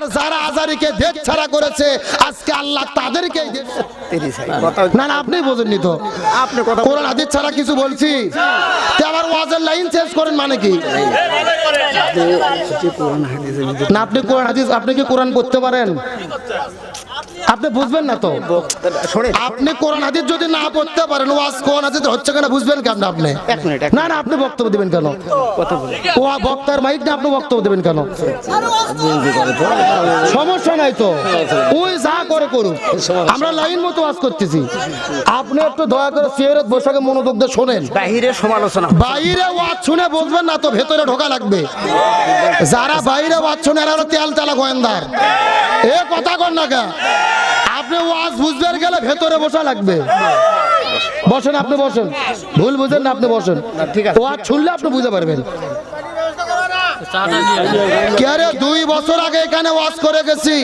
আর যারা আজারিকে দেশ ছাড়া করেছে আজকে আল্লাহ তাদেরকে না না আপনি বোঝেননি তো। আপনি কথা কোরআন হাদিস ছাড়া কিছু বলছি? আবার ওয়াজের লাইন চেঞ্জ করেন মানে কি? না আপনি কোরআন হাদিস আপনি কি কোরআন পড়তে পারেন? আপনি বুঝবেন না তো। আপনি কোরআন হাদিস যদি না পড়তে পারেন ওয়াজ কোরআন হাদিস হচ্ছে কেন? বুঝবেন কেন আপনি? না না আপনি বক্তব্য দিবেন কেন? ও বক্তার মাইক না আপনি বক্তব্য দিবেন কেন? সমস্যা নাই তো। ওই যা করে করুক। আমরা লাইন মতো ওয়াজ করতেছি। আপনি একটু দয়া করে চেয়ারে বসাকে মনোযোগ দিয়ে শোনেন। বাহিরে সমালোচনা বাইরে ওয়াজ শুনে বুঝবেন না তো ভেতরে ঢোকা লাগবে। যারা বাইরে ওয়াজ শুনে এরা তেল তেলা গোয়েন্দার। এ কথা কর না কে আপনি ওয়াজ বুঝবেন গেলে ভেতরে বসা লাগবে। বসেন আপনি বসেন। ভুল বুঝেন না আপনি বসেন। ঠিক আছে। ওয়াজ শুনলে আপনি বুঝতে পারবেন। দুই বছর আগে এখানে ওয়াজ করে গেছি।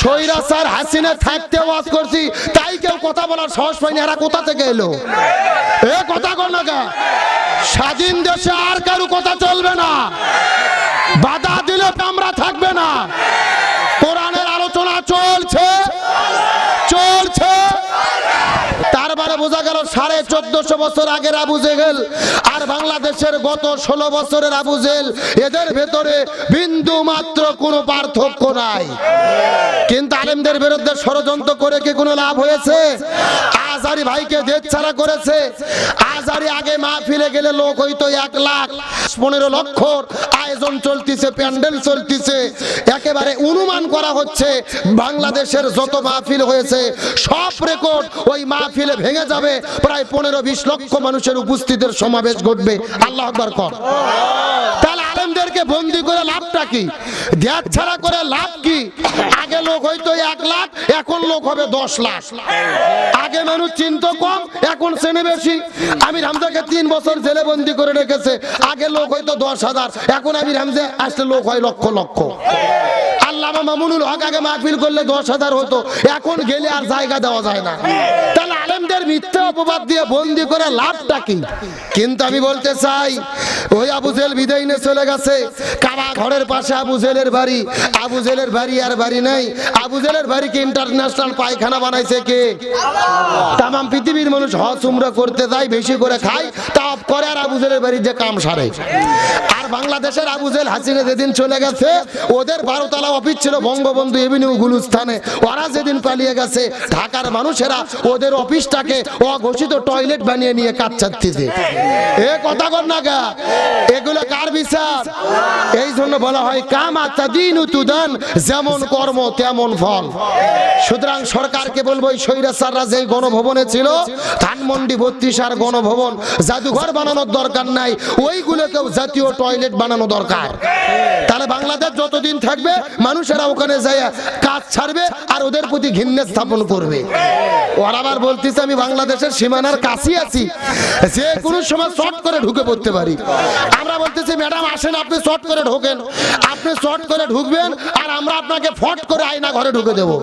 সৈরা স্যার হাসিনে থাকতে ওয়াজ করছি তাই কেউ কথা বলার সাহস পাইনি এরা কোথা থেকে এলো? এ কথা কর না কে? স্বাধীন দেশে আর কারও কথা চলবে না। বাধা দিলে আমরা থাকবে না কোরআনের আলোচনা চলছে চলছে তারপরে বোঝা গেল সাড়ে চোদ্দশো বছর আগের আবু জেহেল আর বাংলাদেশের গত ষোলো বছরের আবু জেহেল, এদের ভেতরে বিন্দু মাত্র কোনো পার্থক্য নাই। কিন্তু আলেমদের বিরুদ্ধে ষড়যন্ত্র করে কি কোনো লাভ হয়েছে? আজারি ভাইকে দেশ ছাড়া করেছে। আজারি আগে মাহফিলে গেলে লোক হইতো এক লাখ পনেরো লক্ষ। আয়োজন চলতিছে, প্যান্ডেল চলতিছে। একেবারে অনুমান করা হচ্ছে বাংলাদেশের যত মাহফিল হয়েছে, সব রেকর্ড ওই মাহফিলে ভেঙে যাবে। প্রায় পনেরো, বিশ লক্ষ মানুষের উপস্থিতির সমাবেশ ঘটবে। আল্লাহ আকবার কর। আলেমদেরকে বন্দি করে লাভটা কি? দেশ ছাড়া করে লাভ কি? আগে লোক হয়তো এক লাখ, এখন লোক হবে দশ লাখ। আগে মানুষ চিন্ত কম, এখন শ্রেণি বেশি। আমি রামজাকে তিন বছর জেলে বন্দি করে রেখেছে। আগে লোক হয়তো দশ হাজার, এখন আমি রামজে আসলে লোক হয় লক্ষ লক্ষ। আল্লাহ মামুনুল হক আগে মাহফিল করলে দশ হাজার হতো। এখন গেলে আর জায়গা দেওয়া যায় না। তাহলে আলেমদের মিথ্যা অপবাদ দিয়ে বন্দি করে লাভটা কি? কিন্তু আমি বলতে চাই, ওই আবু জেল বিদায় নিয়ে চলে গেছে। কাবা ঘরের পাশে আবু জেলের বাড়ি। আবু জেলের বাড়ি আর বাড়ি নাই। আবু জেলের বাড়িকে ইন্টারন্যাশনাল পায়খানা বানাইছে কে? তামাম পৃথিবীর মানুষ হজ, উমরা করতে যায়, বেশি করে খায় তাপ করে আর আবু জেলের বাড়ির যে কাম সারে। আর বাংলাদেশের আবু জেল হাসিনা যেদিন চলে গেছে, ওদের বারোতলা অফিস ছিল বঙ্গবন্ধু এভিনিউ গুলুস্থানে। ওরা যেদিন পালিয়ে গেছে, ঢাকার মানুষেরা ওদের অফিসটাকে অঘোষিত টয়লেট বানিয়ে নিয়ে কাজ চাচ্ছে এ কথা কর না গা, এগুলো কার বিচার? এই জন্য বলা হয়, কাম আচ্ছা দিন উতুদান যেমন কর্ম তেমন ফল। সুতরাং সরকারকে বলব, এই স্বৈরাচাররা যে গণভবনে ছিল, ধানমন্ডি, বত্রিশ আর গণভবন, জাদুঘর বানানোর দরকার নাই, ওইগুলোকেও জাতীয় টয়লেট বানানো দরকার। তাহলে বাংলাদেশ যতদিন থাকবে মানুষেরা ওখানে যায় কাজ ছাড়বে আর ওদের প্রতি ঘৃণা স্থাপন করবে। ওরা আবার বলতেছে, আমি বাংলাদেশের সীমানার কাছে আছি। যে কোনো সময় শর্ট করে ঢুকে পড়তে পারি। আমরা বলতেছি, ম্যাডাম, আসেন, আপনি শর্ট করে ঢোকেন। আপনি শর্ট করে ঢুকবেন আর আমরা আপনাকে ফট করে আয়না ঘরে ঢুকে দেবো।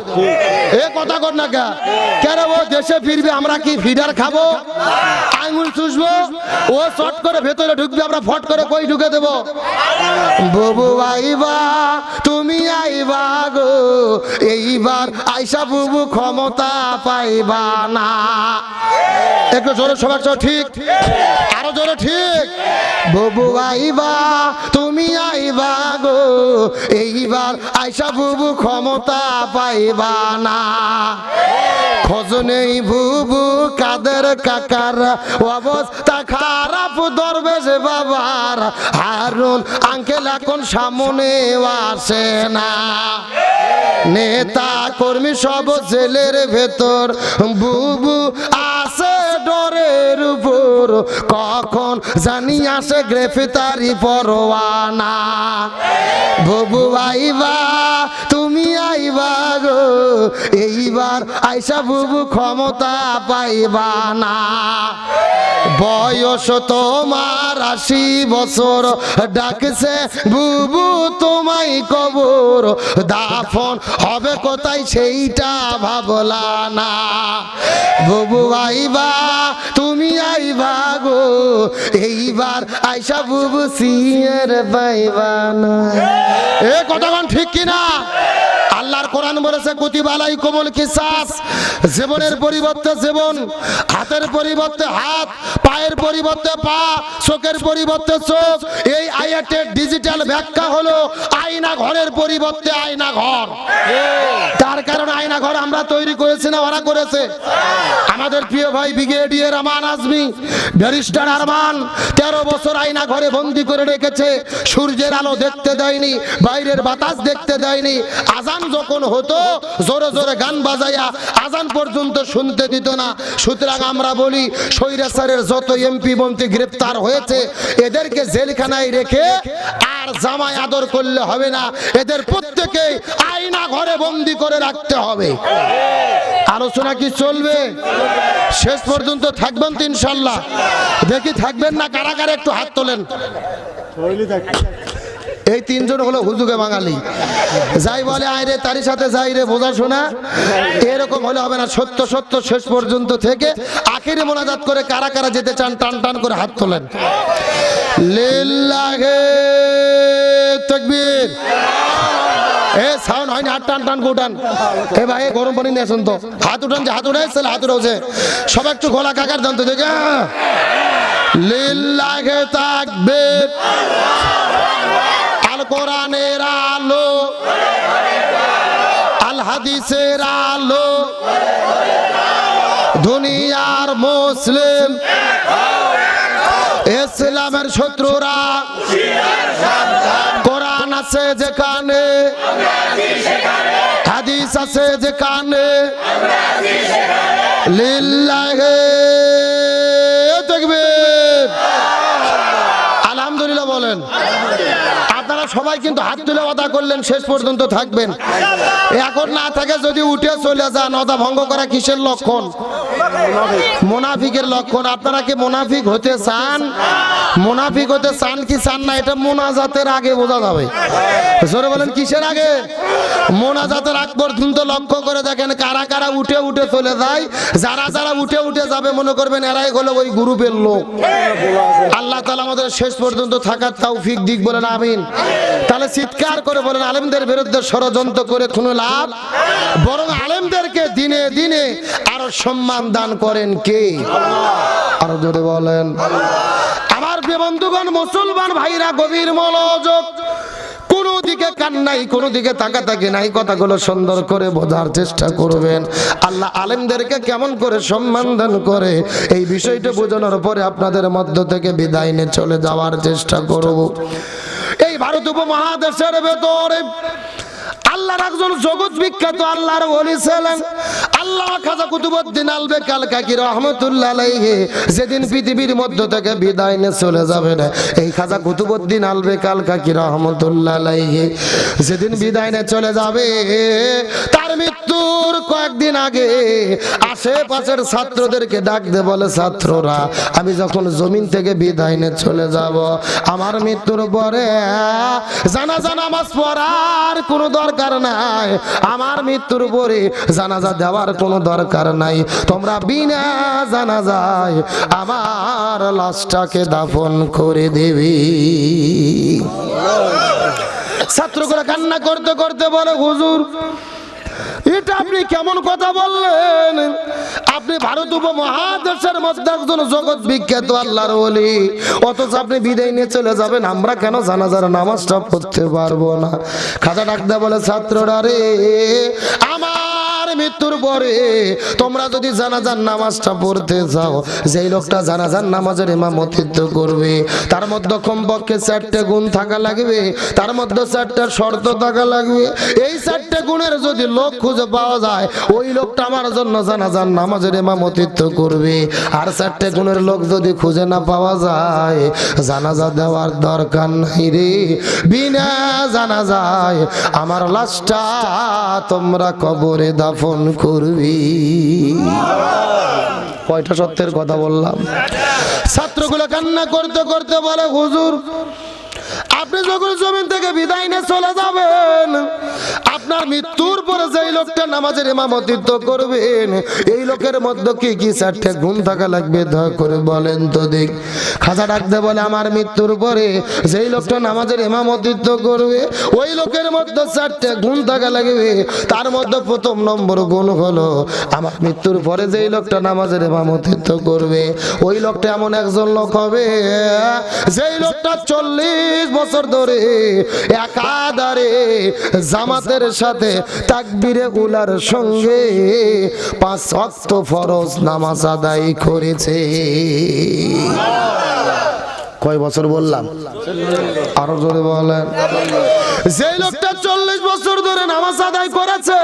এ কথা কর না কেন? ও দেশে ফিরবে, আমরা কি ফিডার খাব? আঙুল চুষবো? ও শর্ট করে ভেতরে ঢুকবে, আমরা ফট করে কই ঢুকে দেবো? বুবু আইবা তুমি গো, এইবার আইসা বুবু ক্ষমতা পাইবা না। একটু জোরে সবার ঠিক? আরও জোরে, ঠিক? বুবু আইবা, তুমি আইবা গো, এইবার আইসা বুবু ক্ষমতা পাইবা না। খোঁজ নেই বুবু, কাদের কাকার অবস্থা খারাপ, দরবেশ বাবার হারুন, আঙ্কেল এখন সামনে আসে না। নেতা কর্মী সব জেলের ভেতর। বুবু আসে ডরের উপর। কখন জানি আসে গ্রেফতারি পরোয়ানা। বুবু আইবা, তুমি আইবা গো। এইবার আইসা বুবু ক্ষমতা পাইবা না। বয়স তোমার আশি বছর ডাকছে, বুবু, তোমায় কবর দাফন হবে কোথায় সেইটা ভাবলা না। বুবু, আইবা, তুমি আইবা গো, এইবার আইসা বুবু সিয়ের পাইবা না। এ কতক্ষণ ঠিক কিনা? কোরআন বলেছে কুতিবালাই কোমল কিসাস। জীবনের পরিবর্তে জীবন, হাতের পরিবর্তে হাত, পায়ের পরিবর্তে পা, চোখের পরিবর্তে চোখ। এই আয়াতের ডিজিটাল ব্যাখ্যা হলো আয়না ঘরের পরিবর্তে আয়না ঘর। তার কারণ আয়না ঘর আমরা তৈরি করেছি না, ওরা করেছে। আমাদের প্রিয় ভাই ব্রিগেডিয়ার আমান আজমি, ব্যারিস্টার আরমান, তেরো বছর আয়না ঘরে বন্দি করে রেখেছে। সূর্যের আলো দেখতে দেয়নি, বাইরের বাতাস দেখতে দেয়নি। আজান যখন হতো? জোরে জোরে গান বাজাইয়া আজান পর্যন্ত শুনতে দিত না। সুতরাং আমরা বলি স্বৈরাচারের যত এমপি মন্ত্রী গ্রেপ্তার হয়েছে, এদেরকে জেলখানায় রেখে আর জামাই আদর করলে হবে না। এদের প্রত্যেকেই আয়না ঘরে বন্দি করে রাখতে হবে। আলোচনা কি চলবে? শেষ পর্যন্ত থাকবেন তো ইনশাল্লাহ। দেখি থাকবেন না? কারাগারে একটু হাত তোলেন। এই তিনজন হলো হুজুগে বাঙালি। যাই বলে আয় রে তারই সাথে যাই রে, বোঝা শোনা। এরকম হলে হবে না, সত্য সত্য শেষ পর্যন্ত থেকে আখেরে মোনাজাত করে কারা কারা যেতে চান, টান টান করে হাত তোলেন। লিল্লাহে সাউন্ড হয়নি, হাত টান টান ভাই গরম পানি নিয়ে হাত উঠান যে একটু কাকার জানতো লিল্লাহে তাকবীর। হাদিসের আলো। দুনিয়ার মুসলিম, ইসলামের শত্রুরা, কোরআন আছে যেখানে, হাদিস আছে যেখানে, লিল্লাহে তাকবীর। আলহামদুলিল্লাহ বলেন। আপনারা সবাই কিন্তু হাত তুলে অদা করলেন, শেষ পর্যন্ত থাকবেন। এখন না থাকে যদি উঠে চলে যান অদা ভঙ্গ করা কিসের লক্ষণ? মোনাফিকের লক্ষণ, আপনারা কি মোনাফিক হতে চান? মোনাফিক হতে চান কি চান না, এটা মোনাজাতের আগে বোঝা যাবে। জোরে বলেন, কিসের আগে? মোনাজাতের আগ পর্যন্ত লক্ষ্য করে দেখেন, কারা কারা উঠে উঠে চলে যায়। যারা যারা উঠে উঠে যাবে, মনে করবেন এরাই হলো ওই গ্রুপের লোক। আল্লাহ তালা আমাদের শেষ পর্যন্ত থাকার তৌফিক দিক বলেন, আমিন। তাহলে চিৎকার করে বলেন, আলেমদের বিরুদ্ধে ষড়যন্ত্র করে কোনো লাভ? বরং আলেমদেরকে দিনে দিনে আরও সম্মান দান করেন কে? আরও জোরে বলেন। আমার প্রিয় বন্ধুগণ মুসলমান ভাইরা গভীর মনোযোগ। কোনো দিকে কান নাই কোনো দিকে তাকা নাই কথাগুলো সুন্দর করে বোঝার চেষ্টা করবেন। আল্লাহ আলেমদেরকে কেমন করে সম্মান দান করে এই বিষয়টা বোঝানোর পরে আপনাদের মধ্য থেকে বিদায় নিয়ে চলে যাওয়ার চেষ্টা করব। এই ভারত উপমহাদেশের ভেতরে আল্লাহর একজন জগৎ বিখ্যাত আল্লাহর ওলি ছিলেন। আল্লাহ খাজা কুতুবউদ্দিন আলবে কালকাকি রহমতুল্লাহ আলাইহি যেদিন পৃথিবীর মধ্য থেকে বিদায় নিয়ে চলে যাবেন, এই খাজা কুতুবউদ্দিন আলবে কালকাকি রহমতুল্লাহ আলাইহি যেদিন বিদায় নিয়ে চলে যাবে, তার মৃত্যুর কয়েকদিন আগে আশেপাশের ছাত্রদেরকে ডাক দে বলে, ছাত্ররা, আমি যখন জমিন থেকে বিদায় নিয়ে চলে যাব, আমার মৃত্যুর পরে জানাজা নামাজ পড়ার কোনো দরকার নাই। আমার মৃত্যুর পরে জানাজা দেওয়ার কোনো দরকার নাই। তোমরা বিনা জানাজায় আমার লাশটাকে দাফন করে দেবে। ছাত্রগুলো কান্না করতে করতে বলে, হুজুর এটা আপনি কেমন কথা বললেন? আপনি ভারত উপমহাদেশের মধ্যে একজন জগৎ বিখ্যাত আল্লাহর বলি অথচ আপনি বিদায় নিয়ে চলে যাবেন, আমরা কেন জানাজার নামাজটা পড়তে পারব না? খাজা ডাক্তার বলে, ছাত্ররা রে, আমার মৃত্যুর পরে তোমরা যদি জানাজার নামাজটা পড়তে যাও, যেই লোকটা জানাজার নামাজের ইমামতিত্ব করবে, তার মধ্যে কমপক্ষে চারটে গুণ থাকা লাগবে, তার মধ্যে চারটে শর্ত থাকা লাগবে। এই চারটে গুণের যদি লোক খুঁজে পাওয়া যায়, ওই লোকটা আমার জন্য জানাজার নামাজের ইমামতিত্ব করবে। আর চারটে গুণের লোক যদি খুঁজে না পাওয়া যায়, জানাজা দেওয়ার দরকার নাই রে। বিনা জানা যায় আমার লাশটা তোমরা কবরে দাফন করবি। কয়টা সত্যের কথা বললাম? ছাত্রগুলো কান্না করতে করতে বলে হুজুর আপনি যখন জমিন থেকে বিদায় নিয়ে চলে যাবেন, আপনার মৃত্যুর পরে যেই লোকটা নামাজের ইমামতিত্ব করবেন, এই লোকের মধ্যে কি কি চারটে গুণ থাকা লাগবে দয়া করে বলেন তো দেখ খাজা ডাকতে বলে, আমার মৃত্যুর পরে যেই লোকটা নামাজের ইমামতিত্ব করবে, ওই লোকের মধ্যে চারটে গুণ থাকা লাগবে। তার মধ্যে প্রথম নম্বর গুণ হলো, আমার মৃত্যুর পরে যেই লোকটা নামাজের ইমামতিত্ব করবে, ওই লোকটা এমন একজন লোক হবে, যেই লোকটা চল্লিশ বছর ধরে একাধারে জামাতের সাথে তাকবিরে উলার সঙ্গে পাঁচ অক্ত ফরজ নামাজ আদায় করেছে। কয় বছর বললাম? আরও জোরে বলেন। যে লোকটা চল্লিশ বছর ধরে নামাজ আদায় করেছে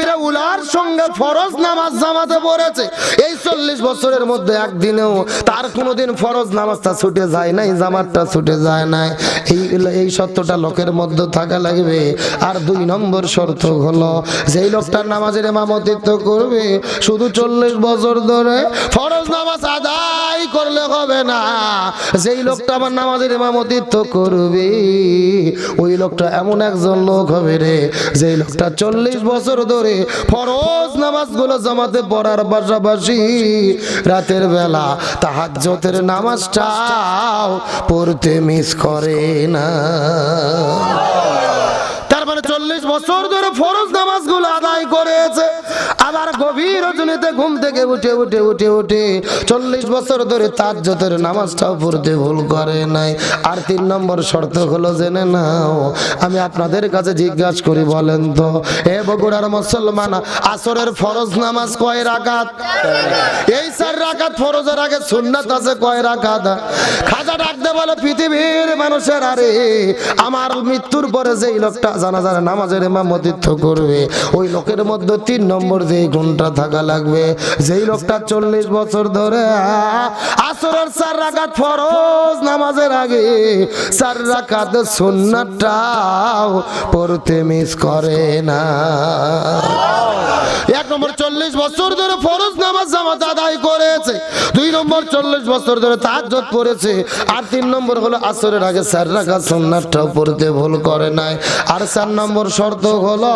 তাকবিরে উলার সঙ্গে ফরজ নামাজ জামাতে পড়েছে। এই চল্লিশ বছরের মধ্যে একদিনেও তার কোনোদিন ফরজ নামাজটা ছুটে যায় নাই, জামাতটা ছুটে যায় নাই। এই এই সত্যটা লোকের মধ্যে থাকা লাগবে। আর দুই নম্বর শর্ত হলো, যেই লোকটার নামাজের এমামতিত্ব করবে, শুধু চল্লিশ বছর ধরে ফরজ নামাজ আদায় করলে হবে না। যেই লোকটা আমার নামাজের ইমামতিত্ব করবে, ওই লোকটা এমন একজন লোক হবে রে, যেই লোকটা চল্লিশ বছর ধরে ফরজ নামাজগুলো জামাতে পড়ার পাশাপাশি রাতের বেলা তাহাজ্জতের নামাজটাও পড়তে মিস করে না। তার মানে চল্লিশ বছর ধরে ফরজ নামাজগুলো আদায় করেছে। গভীর রজনীতে ঘুম থেকে উঠে উঠে উঠে উঠে চল্লিশ বছর ধরে তার যতের নামাজটাও পড়তে ভুল করে নাই। আর তিন নম্বর শর্ত হলো, জেনে নাও, আমি আপনাদের কাছে জিজ্ঞাসা করি, বলেন তো, এ বগুড়ার মুসলমান, আসরের ফরজ নামাজ কয় রাকাত? এই চার রাকাত ফরজের আগে সুন্নাত আছে কয় রাকাত? খাজা ডাকতে বলে পৃথিবীর মানুষের আরে। আমার মৃত্যুর পরে যেই লোকটা জানাজার নামাজের ইমামতিত্ব করবে, ওই লোকের মধ্যে তিন নম্বর যেই গুণটা থাকা লাগবে। যেই লোকটা চল্লিশ বছর ধরে আসরের চার রাকাত ফরজ নামাজের আগে চার রাকাত সুন্নাতটাও পড়তে মিস করে না। এক নম্বর চল্লিশ বছর ধরে ফরজ নামাজ জামাত আদায় করেছে, দুই নম্বর চল্লিশ বছর ধরে তাহাজ্জত পড়েছে আর তিন নম্বর হলো আসরের আগে চার রাখা সুন্নাতটাও পড়তে ভুল করে নাই। আর চার নম্বর শর্ত হলো,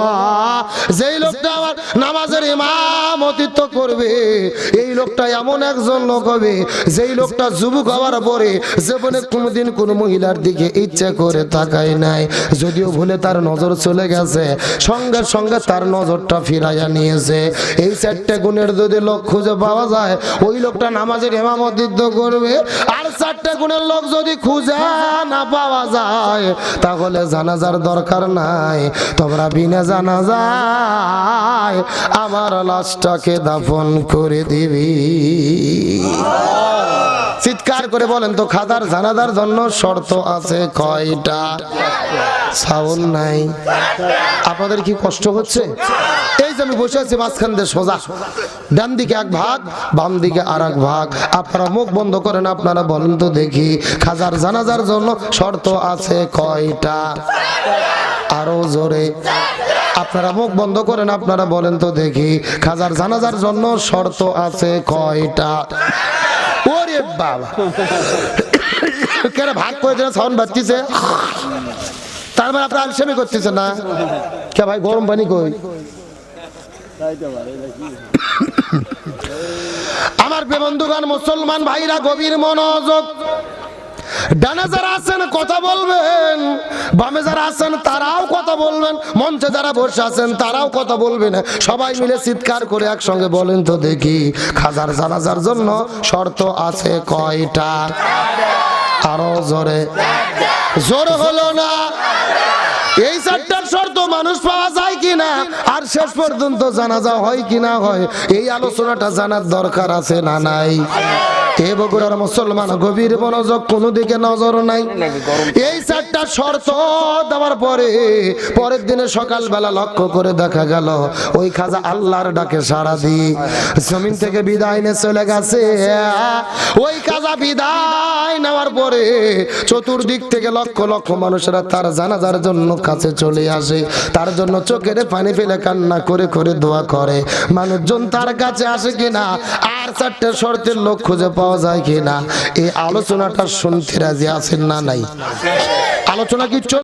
যেই লোকটা আমার নামাজের ইমামতিত্ব করবে, এই লোকটা এমন একজন লোক হবে, যেই লোকটা যুবক হওয়ার পরে জীবনে কোনোদিন কোনো মহিলার দিকে ইচ্ছে করে তাকায় নাই। যদিও ভুলে তার নজর চলে গেছে, সঙ্গে সঙ্গে তার নজরটা ফিরাইয়া নিয়েছে। এই চারটে গুণের যদি লোক খুঁজে পাওয়া যায়, ওই লোকটা নামাজের হেমামতিত্ব করবে, আর চারটে গুণের লোক যদি খুঁজে না পাওয়া যায়, তাহলে জানাজার দরকার নাই। তোমরা বিনা জানা যায় আমার লাশটাকে দাফন করে দিবি। চিৎকার করে বলেন তো, খাদার জানাদার জন্য শর্ত আছে কয়টা? সাউল নাই। আপনাদের কি কষ্ট হচ্ছে? এই বসে আছি মাঝখান দিয়ে সোজা। এক ভাগ দিকে আর এক ভাগ। আপনারা মুখ বন্ধ করেন, আপনারা বলেন তো দেখি খাজার জানাজার জন্য শর্ত আছে আরও জোরে। আপনারা মুখ বন্ধ করেন, আপনারা বলেন তো দেখি খাজার জানাজার জন্য শর্ত আছে কয়টা? ওরে বাবা। কেন ভাগ করে দিলে সাউন্ড বাজতিছে। তার মানে আপনার আলসেমি করতেছে না? কে ভাই গরম পানি কই? আমার বেবন্ধুগান মুসলমান ভাইরা গভীর মনোযোগ ডানে যারা আছেন, কথা বলবেন। বামে যারা আছেন, তারাও কথা বলবেন। মঞ্চে যারা বসে আছেন, তারাও কথা বলবেন। সবাই মিলে চিৎকার করে একসঙ্গে বলেন তো দেখি, খাজার জানাজার জন্য শর্ত আছে কয়টা? আরও জোরে। জোর হলো না। এই চারটার শর্ত মানুষ পাওয়া যায় কিনা? আর শেষ পর্যন্ত জানাজা হয় কিনা হয়? এই আলোচনাটা জানার দরকার আছে না নাই? এ বগুড়ার মুসলমান, গভীর মনোযোগ কোনো দিকে নজর নাই। এই চারটা শর্ত দেওয়ার পরে, পরের দিনে সকালবেলা লক্ষ্য করে দেখা গেল, ওই খাজা আল্লাহর ডাকে সারা দি জমিন থেকে বিদায় নিয়ে চলে গেছে। ওই খাজা বিদায় নেওয়ার পরে চতুর্দিক থেকে লক্ষ লক্ষ মানুষেরা তার জানাজার জন্য কাছে চলে আসে। তার জন্য চোখের পানি ফেলে কান্না করে করে দোয়া করে। মানুষজন তার কাছে আসে কিনা? আর চারটে শর্তের লোক খুঁজে পাওয়া যায় কিনা? এই আলোচনাটা শুনতে রাজি আছেন না নাই? আলোচনা কি